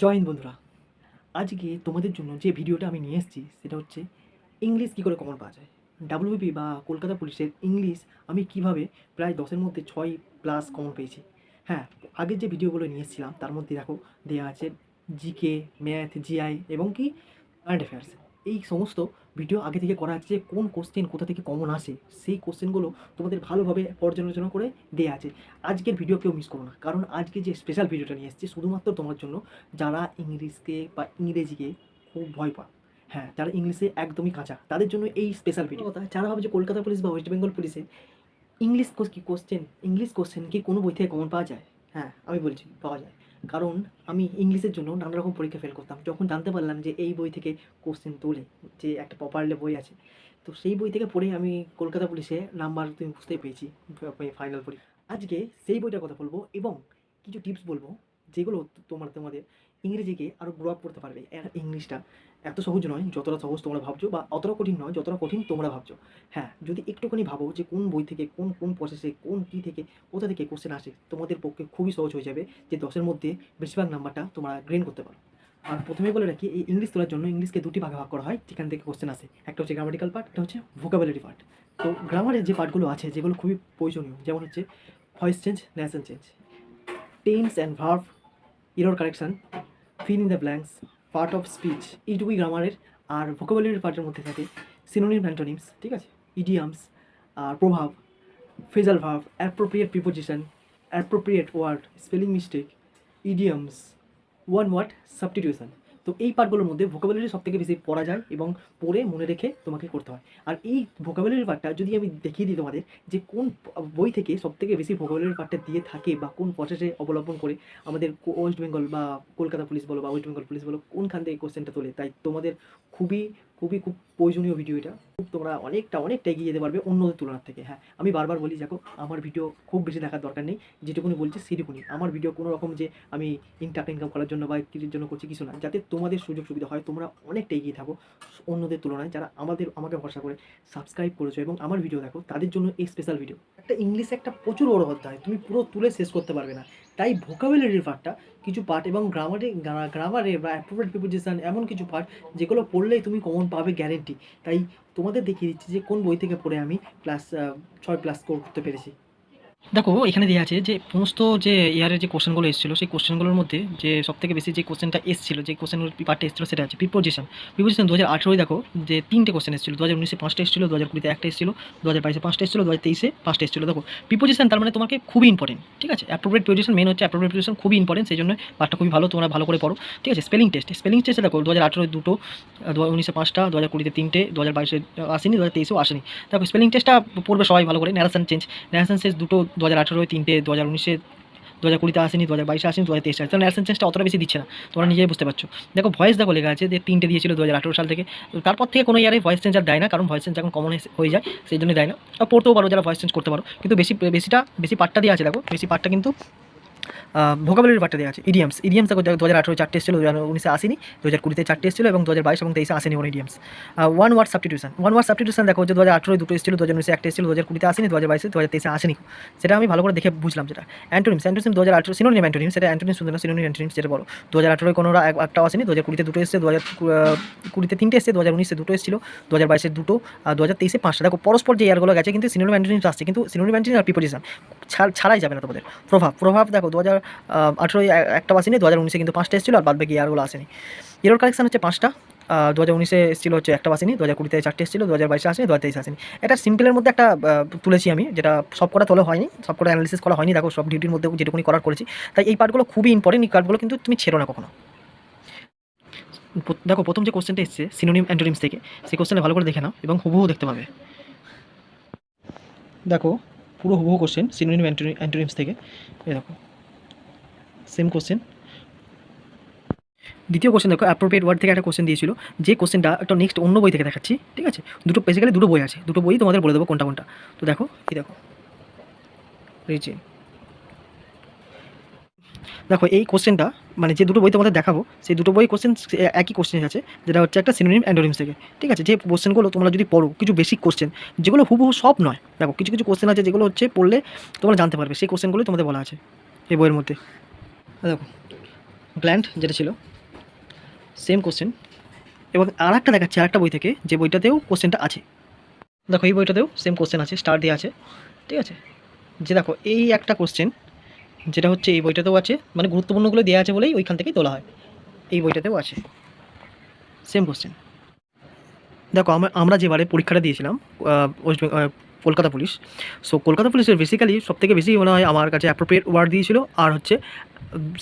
Join বন্ধুরা, আজকে তোমাদের জন্য যে ভিডিওটা আমি নিয়ে এসেছি, সেটা হচ্ছে ইংলিশ কী করে কমন পাওয়া যায়? ডাব্লিউপি বা কলকাতা পুলিশের ইংলিশ আমি কীভাবে প্রায় দশের মধ্যে ছয় প্লাস কমন পেয়েছি। হ্যাঁ আগের যে ভিডিওগুলো নিয়ে এসেছিলাম, তার মধ্যে দেখো দেওয়া আছে জিকে ম্যাথ জিআই এবং কি কারেন্ট অ্যাফেয়ার্স এই সমস্ত ভিডিও আগে থেকে করা আছে যে কোন কোশ্চেন কোথা থেকে কমন আসে সেই কোশ্চেনগুলো তোমাদের ভালোভাবে পর্যালোচনা করে দেওয়া আছে। আজকের ভিডিও কেউ মিস করো না কারণ আজকে যে স্পেশাল ভিডিওটা নিয়ে এসেছি শুধুমাত্র তোমার জন্য যারা ইংলিশকে বা ইংরেজিকে খুব ভয় পায় হ্যাঁ যারা ইংলিশে একদমই কাঁচা তাদের জন্য এই স্পেশাল ভিডিও কথা। যারা ভাবে যে কলকাতা পুলিশ বা ওয়েস্ট বেঙ্গল পুলিশে ইংলিশ কি কোশ্চেন ইংলিশ কোশ্চেন কি কোনো বই থেকে কমন পাওয়া যায়? হ্যাঁ আমি বলছি পাওয়া যায়। কারণ আমি ইংলিশের জন্য নানা রকম পরীক্ষা ফেল করতাম। যখন জানতে পারলাম যে এই বই থেকে কোশ্চেন তোলে, যে একটা প্রপারলি বই আছে, তো সেই বই থেকে পড়ে আমি কলকাতা পুলিশে নাম্বার তুমি বুঝতেই পেয়েছি ফাইনাল পরীক্ষা। আজকে সেই বইটার কথা বলব এবং কিছু টিপস বলব, যেগুলো তোমার, তোমাদের ইংরেজিকে আরও গ্রো আপ করতে পারবে ইংলিশটা। এত সহজ নয়, যতটা সহজ তোমরা ভাবছ বা অতটা কঠিন নয়, যতটা কঠিন তোমরা ভাবছ। হ্যাঁ যদি একটুখানি ভাবো যে কোন বই থেকে, কোন কোন প্রসেসে কোন কী থেকে, কোথা থেকে কোশ্চেন আসে, তোমাদের পক্ষে খুবই সহজ হয়ে যাবে যে দশের মধ্যে বেশিরভাগ নাম্বারটা তোমরা গ্রেন করতে পারো। আর প্রথমে বলে রাখি, এই ইংলিশ তোলার জন্য ইংলিশকে দুটি ভাগে ভাগ করা হয়, যেখান থেকে কোশ্চেন আসে। একটা হচ্ছে গ্রামাটিক্যাল পার্ট একটা হচ্ছে ভোকাবুলারি পার্ট তো গ্রামারের যে পার্টগুলো আছে, যেগুলো খুবই প্রয়োজনীয়, যেমন হচ্ছে voice change narration change tense and verb error correction fill in the blanks part of speech এইটুকুই গ্রামারের আর ভোকাবুলারির পার্টের মধ্যে থাকে সিনোনিম অ্যান্টোনিমস ঠিক আছে? ইডিয়ামস আর প্রভাব phrasal verb appropriate preposition appropriate word spelling mistake idioms one word substitution তো এই পার্টগুলোর মধ্যে ভোকাবুলারি সব থেকে বেশি পড়া যায় এবং পড়ে মনে রেখে তোমাকে করতে হয়। আর এই ভোকাবুলারি পার্টটা যদি আমি দেখিয়ে দিই তোমাদের যে কোন বই থেকে সব থেকে বেশি ভোকাবুলারি পার্টটা দিয়ে থাকে বা কোন প্রসেসে অবলম্বন করে আমাদের ওয়েস্ট বেঙ্গল বা কলকাতা পুলিশ বলো বা ওয়েস্ট বেঙ্গল পুলিশ বলো কোনখান থেকে কোশ্চেনটা তোলে, তাই তোমাদের খুবই খুবই খুব প্রয়োজনীয় ভিডিও এটা। খুব তোমরা অনেকটা অনেকটা এগিয়ে যেতে পারবে অন্যদের তুলনার থেকে। হ্যাঁ আমি বারবার বলি, দেখো, আমার ভিডিও খুব বেশি দেখার দরকার নেই। যেটুকুনি বলছি সেটুকুনি আমার ভিডিও কোনো রকম যে আমি টাকা ইনকাম করার জন্য বা কিছুর জন্য করছি কিছু না। যাতে তোমাদের সুযোগ সুবিধা হয়, তোমরা অনেকটা এগিয়ে থাকো অন্যদের তুলনায়। যারা আমাদের, আমাকে ভরসা করে সাবস্ক্রাইব করেছ এবং আমার ভিডিও দেখো, তাদের জন্য এই স্পেশাল ভিডিও একটা ইংলিশে একটা প্রচুর বড় অধ্যায়। তুমি পুরো তুলে শেষ করতে পারবে না। তাই ভোকাবুলারির পার্টটা কিছু পার্ট এবং গ্রামারে গ্রামারে বা অ্যাপ্রোপ্রিয়েট প্রিপোজিশন এমন কিছু পার্ট যেগুলো পড়লেই তুমি কমন পাবে গ্যারেন্টি তাই তোমাদের দেখিয়ে দিচ্ছি যে কোন বই থেকে পড়ে আমি ক্লাস ছয় প্লাস স্কোর করতে পেরেছি। দেখো, এখানে দেওয়া আছে যে সমস্ত যে ইয়ারের যে কোশ্চেনগুলো এসেছিল, সেই কোশ্চেনগুলোর মধ্যে যে সব থেকে বেশি যে কোশ্চেনটা এসেছিল, যে কোশ্চেনগুলো পার্টে এসেছিল, সেটা আছে প্রিপোজিশন প্রিপোজিশন দু হাজার আঠেরোয় দেখো, যে তিনটে কোশ্চেন এসেছিল দু হাজার উনিশে পাঁচটা এসেছিল দু হাজার কুড়িতে একটা এসেছিল দু হাজার বাইশে পাঁচটা এসেছিল দু হাজার তেইশে পাঁচটা এসেছিল। দেখো প্রিপোজিশন তার মানে তোমাকে খুবই ইম্পর্টেন্ট ঠিক আছে? অ্যাপ্রোপ্রিয়েট প্রিপোজিশন মেন হচ্ছে অ্যাপ্রোপ্রিয়েট প্রিপোজিশন খুবই ইম্পর্টেন্ট সেই জন্য পার্টটা খুবই ভালো, তোমরা ভালো করে পড়ো, ঠিক আছে? স্পেলিং টেস্ট স্পেলিং টেস্টে দেখো দু হাজার আঠেরোয় দুটো দু হাজার উনিশে পাঁচটা দু হাজার কুড়িতে তিনটে দু হাজার বাইশে আসেনি দু হাজার তেইশেও আসেনি। দেখো স্পেলিং টেস্টটা পড়বে সবাই ভালো করে ন্যারেশন চেঞ্জ ন্যারেশন চেঞ্জ দুটো দু হাজার আঠারোয় তিনটে দু হাজার উনিশে দু হাজার কুড়িতে আসেনি দু হাজার বাইশে আসেনি দু হাজার তেইশে আসে তো ন্যাশনাল চেঞ্জটা অতটা বেশি দিচ্ছে না। তোমরা নিজেই বুঝতে পারছ। দেখো ভয়েস দেখো লেখা আছে যে তিনটে দিয়েছিল দু হাজার আঠেরো সাল থেকে। তারপর থেকে কোনো ইয়ারে ভয়েস চেঞ্জ আর দেয় না, কারণ ভয়েস চেঞ্জ এখন কমন হয়ে যায়, সেই জন্য দেয় না। পড়তেও পারো যারা ভয়েস চেঞ্জ করতে পারো। কিন্তু বেশি, বেশিটা, বেশি পার্টটা দিয়ে আছে, দেখো। বেশি পার্টটা কিন্তু ভোকাবুলারি পার্টটা দেওয়া আছে ইডিয়ামস ইডিয়ামস দেখো দু হাজার আঠেরো চারটে এসেছিল দু হাজার উনিশে আসেনি দু হাজার কুড়িতে চারটে এসেছিল এবং দু হাজার বাইশ এবং তেইশে আসেনি কোনো idioms one word substitution one word substitution দেখো, যে দু হাজার আঠেরোয় দুটো এসেছিল দু হাজার উনিশে একটা এসেছিল দু হাজার কুড়িতে আসেনি দু হাজার বাইশে দু হাজার তেইশে আসেনি। সেটা আমি ভালো করে দেখে বুঝলাম যেটা। অ্যান্টোনিমস অ্যান্টোনিম দু হাজার আঠেরো সিনোনিম অ্যান্টোনিম সেটা অ্যান্টোনিম শুধু না সিনোনিম অ্যান্টোনিম যেটা বলো। দু হাজার আঠেরোয় কোনো একটাও আসেনি দু হাজার কুড়িতে দুটো এসেছে দু হাজার কুড়িতে তিনটে এসেছে দু হাজার উনিশে দুটো এসেছিল দু হাজার বাইশে দুটো, আর দু হাজার তেইশে পাঁচটা। দেখো, পরস্পর যে ইয়ারগুলো গেছে, কিন্তু সিনোনিম অ্যান্টোনিমস আসছে, কিন্তু সিনোনিম অ্যান্টোনিম আর প্রিপোজিশন ছাড়াই যাবে না তোমাদের। প্রভাব প্রভাব দেখো দু হাজার আঠেরোই একটা আসেনি দু হাজার উনিশে কিন্তু পাঁচটা এসেছিল আর বাদ বাকি আসেনি। এরোর কালেকশন হচ্ছে পাঁচটা দু হাজার উনিশে এসেছিল হচ্ছে একটা আসেনি দু হাজার কুড়িতে চারটে এসেছিল দু হাজার বাইশে আসেনি দু হাজার তেইশে আসেনি। এটা সিম্পলের মধ্যে একটা তুলেছি আমি, যেটা সব কটা তোলা হয়নি, সব কটা অ্যানালিসিস করা হয়নি, দেখো সব ডিউটির মধ্যে যেটুকুনি করার করেছি। তাই এই পার্টগুলো খুবই ইম্পর্টেন্ট এই পার্টগুলো কিন্তু তুমি ছেড়ো না কখনো। দেখো, প্রথম যে কোশ্চেনটা এসছে সিনোনিম অ্যান্টোনিমস থেকে, সেই কোশ্চেনে ভালো করে দেখে নাও এবং হুবহু দেখতে পাবে। দেখো পুরো হুবহু কোশ্চেন সিনোনিম অ্যান্টোনিমস থেকে। এই দেখো সেম কোশ্চেন দ্বিতীয় কোশ্চেন দেখো অ্যাপ্রোপ্রিয়েট ওয়ার্ড থেকে একটা কোশ্চেন দিয়েছিল। যে কোশ্চেনটা একটা নেক্সট অন্য বই থেকে দেখাচ্ছি, ঠিক আছে? দুটো বেসিক্যালি দুটো বই আছে। দুটো বই তোমাদের বলে দেবো কোনটা কোনটা। তো দেখো, এই দেখো দেখো, এই কোশ্চেনটা মানে যে দুটো বই তোমাদের দেখাবো, সেই দুটো বই কোশ্চেন একই কোশ্চেন আছে, যেটা হচ্ছে একটা সিনোনিম অ্যান্ডোনিমস থেকে। ঠিক আছে? যে কোশ্চেনগুলো তোমরা যদি পড়ো, কিছু বেসিক কোশ্চেন যেগুলো হুবহু সব নয়। দেখো, কিছু কিছু কোশ্চেন আছে যেগুলো হচ্ছে পড়লে তোমরা জানতে পারবে, সেই কোশ্চেনগুলো তোমাদের বলা আছে এই বইয়ের মধ্যে। দেখো গ্ল্যান্ড যেটা ছিল সেম কোশ্চেন এবং আর একটা দেখাচ্ছে আর একটা বই থেকে, যে বইটাতেও কোশ্চেনটা আছে। দেখো, এই বইটাতেও সেম কোশ্চেন আছে স্টার দিয়ে আছে। ঠিক আছে? যে দেখো, এই একটা কোশ্চেন যেটা হচ্ছে এই বইটাতেও আছে মানে গুরুত্বপূর্ণগুলো দেওয়া আছে বলেই ওইখান থেকেই তোলা হয়। এই বইটাতেও আছে। সেম কোশ্চেন দেখো আমরা আমরা যেবারে পরীক্ষাটা দিয়েছিলাম west Kolkata police so Kolkata পুলিশের বেসিক্যালি সব থেকে বেশি মনে হয় আমার কাছে অ্যাপ্রোপ্রিয়েট ওয়ার্ড দিয়েছিল, আর হচ্ছে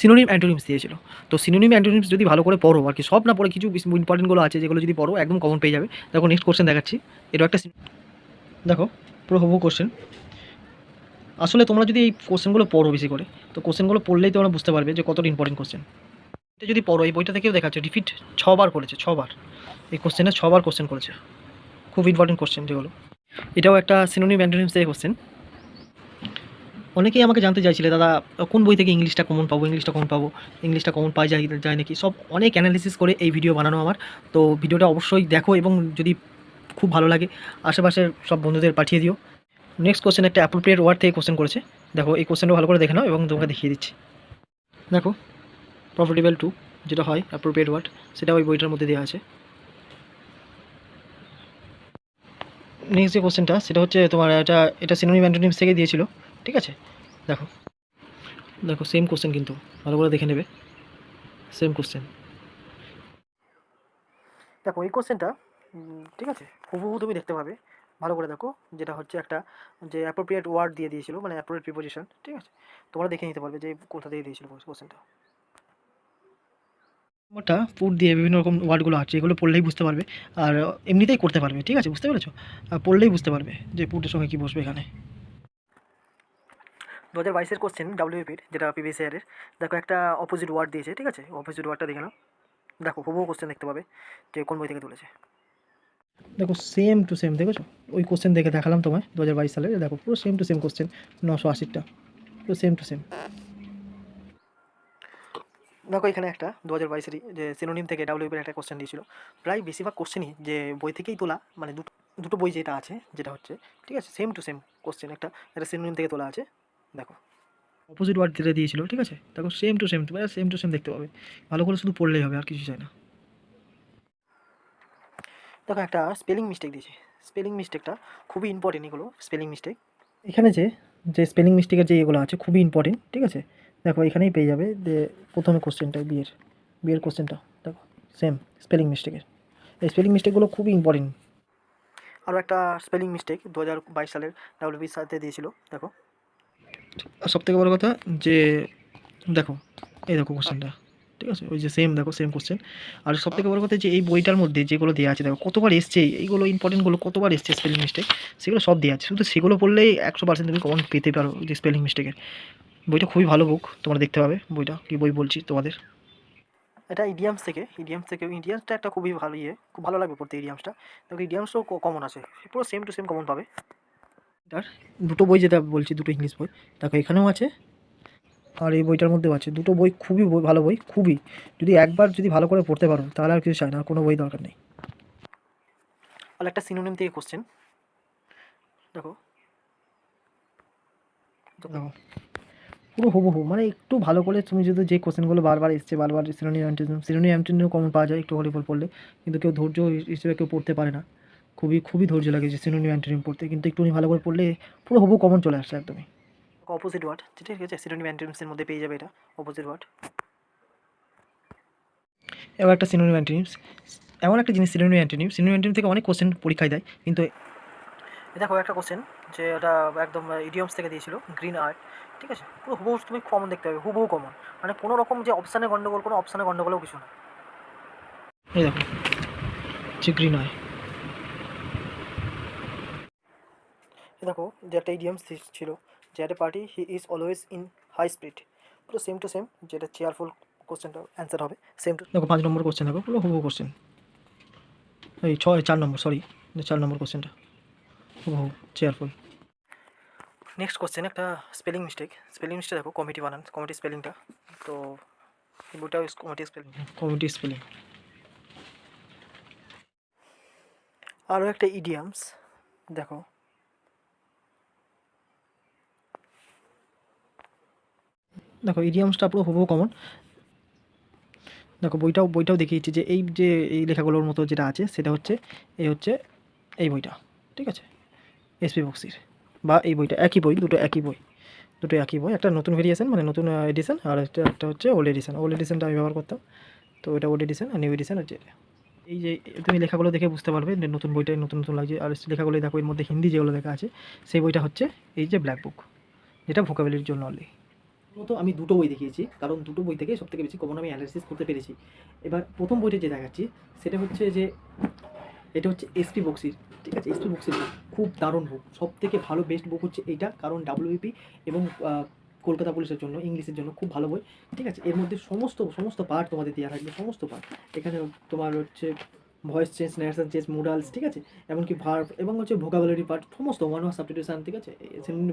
সিনোনিম অ্যান্টোনিমস দিয়েছিল। তো সিনোনিম অ্যান্টোনিমস যদি ভালো করে পড়ো, আর কি সব না পড়ে, কিছু ইম্পর্টেন্টগুলো আছে যেগুলো যদি পড়ো, একদম কমন পেয়ে যাবে। দেখো নেক্সট কোশ্চেন দেখাচ্ছি। এটা একটা দেখো পুরো হবু কোশ্চেন আসলে তোমরা যদি এই কোশ্চেনগুলো পড়ো বেশি করে, তো কোশ্চেনগুলো পড়লেই তোমরা বুঝতে পারবে যে কতটা ইম্পর্টেন্ট কোশ্চেন এটা যদি পড়ো, এই বইটা থেকেও দেখাচ্ছে রিপিট ছবার করেছে, ছবার। এই কোশ্চেনে ছবার কোশ্চেন করেছে। খুব ইম্পর্টেন্ট কোশ্চেন যেগুলো। এটাও একটা সিনোনিম অ্যান্টোনিমস থেকে কোশ্চেন অনেকেই আমাকে জানতে চাইছিলে, দাদা, কোন বই থেকে ইংলিশটা কমন পাবো, ইংলিশটা কমন পাবো? ইংলিশটা কমন পাই যায় যায় নাকি? সব অনেক অ্যানালিসিস করে এই ভিডিও বানানো আমার। তো ভিডিওটা অবশ্যই দেখো এবং যদি খুব ভালো লাগে, আশেপাশের সব বন্ধুদের পাঠিয়ে দিও। নেক্সট কোশ্চেন একটা অ্যাপ্রোপ্রিয়েট ওয়ার্ড থেকে কোশ্চেন করেছে। দেখো, এই কোশ্চেনটা ভালো করে দেখে নাও এবং তোমাকে দেখিয়ে দিচ্ছি। দেখো প্রফিটেবল টু যেটা হয় অ্যাপ্রোপ্রিয়েট ওয়ার্ড সেটা ওই বইটার মধ্যে দেওয়া আছে। নেক্সট যে কোশ্চেনটা সেটা হচ্ছে তোমার এটা এটা সিনোনিম অ্যান্টোনিমস থেকে দিয়েছিল, ঠিক আছে? দেখো দেখো সেম কোশ্চেন কিন্তু, ভালো করে দেখে নেবে। সেম কোশ্চেন দেখো, এই কোশ্চেনটা ঠিক আছে, হুবহু তুমি দেখতে পাবে। ভালো করে দেখো, যেটা হচ্ছে একটা যে অ্যাপ্রোপ্রিয়েট ওয়ার্ড দিয়ে দিয়েছিল মানে অ্যাপ্রোপ্রিয়েট প্রিপোজিশন ঠিক আছে? তোমরা দেখে নিতে পারবে যে কোথা দিয়ে দিয়েছিল কোশ্চেনটা ওটা ফুড দিয়ে বিভিন্ন রকম ওয়ার্ডগুলো আছে, এগুলো পড়লেই বুঝতে পারবে, আর এমনিতেই করতে পারবে, ঠিক আছে? বুঝতে পেরেছ? পড়লেই বুঝতে পারবে যে পুটের সঙ্গে কী বসবে এখানে। দু হাজার বাইশের কোশ্চেন ডাব্লিউপির যেটা পিভিএস এর, দেখো একটা অপোজিট ওয়ার্ড দিয়েছে, ঠিক আছে? অপোজিট ওয়ার্ডটা দেখে নাও। দেখো, হুবহু কোশ্চেন দেখতে পাবে, যে কোন বই থেকে তুলেছে। দেখো সেম টু সেম দেখেছ? ওই কোশ্চেন দেখে দেখালাম তোমায় দু হাজার বাইশ সালে দেখো, পুরো সেম টু সেম কোশ্চেন নশো আশিটা, পুরো সেম টু সেম দেখো, এখানে একটা দু হাজার বাইশেরই যে সিনোনিম থেকে ডাব্লিউপির একটা কোশ্চেন দিয়েছিল। প্রায় বেশিরভাগ কোশ্চেনই যে বই থেকেই তোলা মানে দুটো দুটো বই যেটা আছে, যেটা হচ্ছে, ঠিক আছে সেম টু সেম কোশ্চেন একটা একটা সিনোনিম থেকে তোলা আছে, দেখো। অপোজিট ওয়ার্ড যেটা দিয়েছিল, ঠিক আছে, দেখো সেম টু সেম তোমরা সেম টু সেম দেখতে পাবে। ভালো করে শুধু পড়লেই হবে, আর কিছু চাই না। দেখো, একটা স্পেলিং মিস্টেক দিয়েছে। স্পেলিং মিস্টেকটা খুবই ইম্পর্টেন্ট এগুলো স্পেলিং মিস্টেক এখানে যে যে স্পেলিং মিস্টেকের যে এগুলো আছে খুবই ইম্পর্টেন্ট ঠিক আছে? দেখো এখানেই পেয়ে যাবে যে প্রথমে কোশ্চেনটা বিয়ের বিয়ের কোশ্চেনটা দেখো সেম স্পেলিং মিস্টেকের এই স্পেলিং মিস্টেকগুলো খুবই ইম্পর্টেন্ট আরও একটা স্পেলিং মিস্টেক দু হাজার বাইশ সালের ডাব্লিউবির সাথে দিয়েছিল দেখো। আর সব থেকে বড় কথা যে দেখো এই দেখো কোশ্চেনটা ঠিক আছে? ওই যে সেম দেখো সেম কোশ্চেন আর সব থেকে বড় কথা যে এই বইটার মধ্যে যেগুলো দেওয়া আছে দেখো কতবার এসছে এইগুলো ইম্পর্টেন্টগুলো কতবার এসছে স্পেলিং মিস্টেক সেগুলো সব দেওয়া আছে। শুধু সেগুলো পড়লেই একশো পার্সেন্ট তুমি কমন পেতে পারো যে স্পেলিং মিস্টেকের বইটা খুবই ভালো বুক তোমরা দেখতে পাবে বইটা কী বই বলছি তোমাদের। এটা ইডিয়ামস থেকে ইডিয়ামস থেকে ইডিয়ামসটা একটা খুবই ভালো ইয়ে খুব ভালো লাগবে পড়তে ইডিয়ামসটা দেখো ইডিয়ামসও কমন আছে পুরো সেম টু সেম কমন পাবে। এটার দুটো বই যেটা বলছি দুটো ইংলিশ বই দেখো এখানেও আছে আর এই বইটার মধ্যেও আছে। দুটো বই খুবই বই- ভালো বই খুবই। যদি একবার যদি ভালো করে পড়তে পারো তাহলে আর কিছু চাই না আর কোনো বই দরকার নেই। আর একটা সিনোনিম থেকে কোশ্চেন দেখো। দেখো। পুরো হুবহু মানে একটু ভালো করে তুমি যদি যে কোশ্চেনগুলো বারবার এসছে বারবার synonym antonym synonym antonym common পাওয়া যায় একটু হলে পড়লে। কিন্তু কেউ ধৈর্য হিসেবে কেউ পড়তে পারে না। খুবই খুবই ধৈর্য লাগে যে সিনোনিম অ্যান্টিনিম পড়তে। কিন্তু একটুখানি ভালো করে পড়লে পুরো হুবহু কমন চলে আসছে একদমই। অপোজিট ওয়ার্ড ঠিক আছে সিনোনিম অ্যান্টিনিমসের মধ্যে পেয়ে যাবে এটা অপোজিট ওয়ার্ড এবার একটা সিনোনিম অ্যান্টিনিমস এমন একটা জিনিস সিনোনিম অ্যান্টিনিম সিনোনিম অ্যান্টিনিম থেকে অনেক কোশ্চেন পরীক্ষায় দেয় কিন্তু এ দেখো একটা কোশ্চেন যে ওটা একদম ইডিয়মস থেকে দিয়েছিল গ্রিন আর্ট ঠিক আছে? পুরো হুবহু তুমি কমন দেখতে পাবে হুবহু কমন মানে কোনো রকম যে অপশানে গন্ডগোল কোনো অপশানে গন্ডগোলও কিছু না। এই দেখো যে গ্রিন এ দেখো যে একটা ইডিয়মস ছিল যে party he is always in high speed পুরো সেম টু সেম যেটা চেয়ারফুল কোশ্চেনটা অ্যান্সার হবে সেম টু দেখো পাঁচ নম্বর কোশ্চেন দেখো পুরো হুবহু কোশ্চেন এই ছয় চার নম্বর সরি চার নম্বর কোশ্চেনটা হুবহু চেয়ারফুল নেক্সট কোশ্চেন একটা স্পেলিং মিস্টেক স্পেলিং মিস্টেক দেখো কমিটি বানান কমিটি স্পেলিংটা তো এই কমিটি স্পেলিং কমিটি স্পেলিং আরও একটা ইডিয়ামস দেখো। দেখো ইডিয়ামসটা পুরো হুবহু কমন দেখো, বইটাও বইটাও দেখিয়েছি যে এই যে এই লেখাগুলোর মতো যেটা আছে, সেটা হচ্ছে, এই হচ্ছে এই বইটা, ঠিক আছে? এসপি বক্সির বা এই বইটা, একই বই, দুটো একই বই, দুটো একই বই, একটা নতুন ভেরিয়েশন মানে নতুন এডিশন আর একটা একটা হচ্ছে ওল্ড এডিশন ওল্ড এডিশনটা আমি ব্যবহার করতাম, তো এটা ওল্ড এডিশন আর নিউ এডিশন হচ্ছে এই যে তুমি লেখাগুলো দেখে বুঝতে পারবে, যে নতুন বইটাই নতুন নতুন লাগছে, আর লেখাগুলো, দেখো, এর মধ্যে হিন্দি যেগুলো লেখা আছে, সেই বইটা হচ্ছে এই যে ব্ল্যাক বুক যেটা ভোকাবলির জন্য অনলি মতো আমি দুটো বই দেখিয়েছি, কারণ দুটো বই থেকে সবথেকে বেশি কমন আমি অ্যানালিসিস করতে পেরেছি। এবার প্রথম বইটা যে দেখাচ্ছি, সেটা হচ্ছে যে, এটা হচ্ছে এসপি বক্সির ঠিক আছে? এসপি বক্সির বুক খুব দারুণ বুক সব থেকে ভালো বেস্ট বুক হচ্ছে এইটা, কারণ ডাব্লিউপি এবং কলকাতা পুলিশের জন্য, ইংলিশের জন্য খুব ভালো বই, ঠিক আছে? এর মধ্যে সমস্ত সমস্ত পার্ট তোমাদের দেওয়া থাকবে, সমস্ত পার্ট এখানে তোমার হচ্ছে voice change narration change modals ঠিক আছে? এমনকি ভার্ব এবং হচ্ছে ভোকাবুলারি পার্ট সমস্ত ওয়ান ওয়ান সাবস্টিটিউশন ঠিক আছে?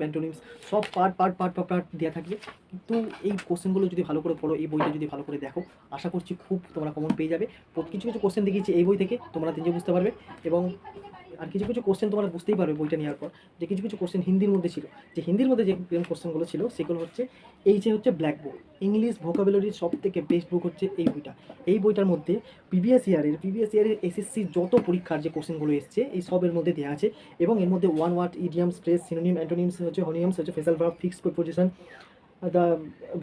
ব্যান্টোনিমস সব part part part part part দেওয়া থাকবে। কিন্তু এই কোশ্চেনগুলো যদি ভালো করে পড়ো, এই বইটা যদি ভালো করে দেখো, আশা করছি খুব তোমরা কমন পেয়ে যাবে। কিছু কিছু কোশ্চেন দেখিয়েছি এই বই থেকে, তোমরা নিজে বুঝতে পারবে। এবং আর কিছু কিছু কোশ্চেন তোমরা বুঝতেই পারবে বইটা নেওয়ার পর। যে কিছু কিছু কোশ্চেন হিন্দির মধ্যে ছিল। যে হিন্দির মধ্যে যে কোশ্চেনগুলো ছিল, সেগুলো হচ্ছে এই যে হচ্ছে ব্ল্যাক ইংলিশ ভোকাবুলারির সব থেকে বেস্ট বুক হচ্ছে এই বইটা। এই বইটার মধ্যে প্রিভিয়াস ইয়ারের প্রিভিয়াস ইয়ারের এসএসসি যত পরীক্ষার যে কোশ্চেনগুলো এসছে, এই সবের মধ্যে দেওয়া আছে। এবং এর মধ্যে one word idiom stress synonym antonyms হচ্ছে হনিয়ামস হচ্ছে phrasal verb fixed position the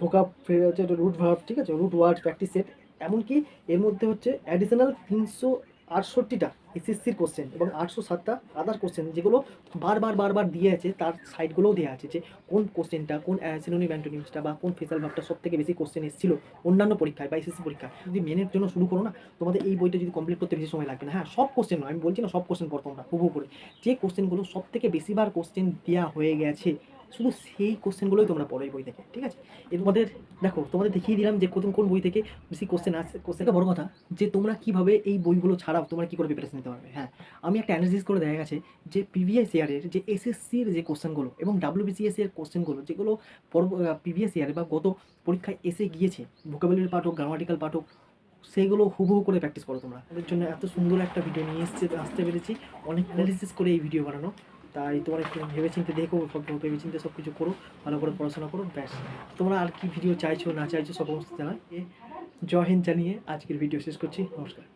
vocab হচ্ছে রুট ভার্ব ঠিক আছে? রুট ওয়ার্ড প্র্যাকটিস সেট এমনকি এর মধ্যে হচ্ছে অ্যাডিশনাল তিনশো আটষট্টিটা এসএসসির কোশ্চেন এবং আটশো সাতটা আদার কোশ্চেন যেগুলো বারবার বারবার দিয়ে আছে, তার সাইডগুলোও দেওয়া আছে যে কোন কোশ্চেনটা কোন সিনোনিম অ্যান্টোনিমসটা বা কোন ফেসাল ভাবটা সব থেকে বেশি কোশ্চেন এসেছিল অন্যান্য পরীক্ষায় বা এসএসসি পরীক্ষায়। যদি মেনের জন্য শুরু করো না, তোমাদের এই বইটা যদি কমপ্লিট করতে বেশি সময় লাগবে না। হ্যাঁ সব কোশ্চেন নয়, আমি বলছি না সব কোশ্চেন পড়তো তোমরা হুবহু করে। যে কোশ্চেনগুলো সব থেকে বেশিবার কোশ্চেন দেওয়া হয়ে গেছে শুধু সেই কোশ্চেনগুলোই তোমরা পড়ো এই বই থেকে, ঠিক আছে? এর মধ্যে দেখো, তোমাদের দেখিয়ে দিলাম যে কোন কোন বই থেকে বেশি কোশ্চেন আছে কোশ্চেনটা বড় কথা যে তোমরা কীভাবে এই বইগুলো ছাড়াও তোমরা কী করে প্রিপারেশন নিতে পারবে হ্যাঁ? আমি একটা অ্যানালিসিস করে দেখা গেছে যে প্রিভিয়াস ইয়ারের যে এসএসসির যে কোশ্চেনগুলো এবং ডাব্লিউবিসিএস এর কোশ্চেনগুলো যেগুলো প্রিভিয়াস ইয়ারে বা গত পরীক্ষায় এসে গিয়েছে ভোকাবুলারি পাঠ হোক গ্রামাটিক্যাল পাঠ হোক সেইগুলো হুবহু করে প্র্যাকটিস করো তোমরা। তাদের জন্য এত সুন্দর একটা ভিডিও নিয়ে এসছে, আসতে পেরেছি। অনেক অ্যানালিসিস করে এই ভিডিও বানানো। তাই তোমরা একটু ভেবেচিন্তে দেখো, সব ভেবে চিন্তে সব কিছু করো, ভালো করে পড়াশোনা করো, ব্যাস। তোমরা আর কি ভিডিও চাইছো, না চাইছো, সব জানা জয় হিন্দ জানিয়ে আজকের ভিডিও শেষ করছি। নমস্কার।